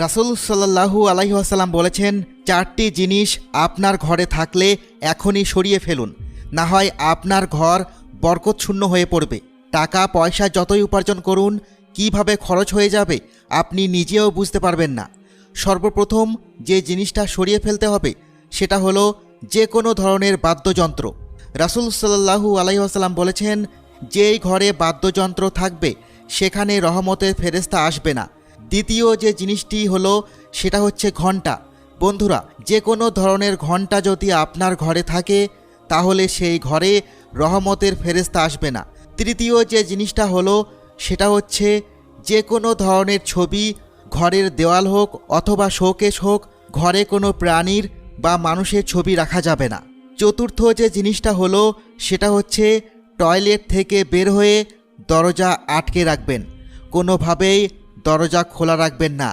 রাসুল সাল্লাহু আলাইহাসাল্লাম বলেছেন, চারটি জিনিস আপনার ঘরে থাকলে এখনই সরিয়ে ফেলুন। না হয় আপনার ঘর বরকতশূন্য হয়ে পড়বে। টাকা, পয়সা যতই উপার্জন করুন, কীভাবে খরচ হয়ে যাবে আপনি নিজেও বুঝতে পারবেন না। সর্বপ্রথম যে জিনিসটা সরিয়ে ফেলতে হবে, সেটা হলো যে কোনো ধরনের বাদ্যযন্ত্র। রাসুল সাল্লাহু আলাইসাল্লাম বলেছেন, যেই ঘরে বাদ্যযন্ত্র থাকবে, সেখানে রহমতের ফেরেস্তা আসবে না। দ্বিতীয় যে জিনিসটি হলো, সেটা হচ্ছে ঘণ্টা বন্ধুরা, যে কোনো ধরনের ঘণ্টা যদি আপনার ঘরে থাকে, তাহলে সেই ঘরে রহমতের ফেরেস্তা আসবে না। তৃতীয় যে জিনিসটা হলো, সেটা হচ্ছে যে কোনো ধরনের ছবি ঘরের দেওয়াল হোক অথবা শোকেশ হোক, ঘরে কোনো প্রাণীর বা মানুষের ছবি রাখা যাবে না। চতুর্থ যে জিনিসটা হলো, সেটা হচ্ছে টয়লেট থেকে বের হয়ে দরজা আটকে রাখবেন। কোনোভাবেই দরজা খোলা রাখবেন না।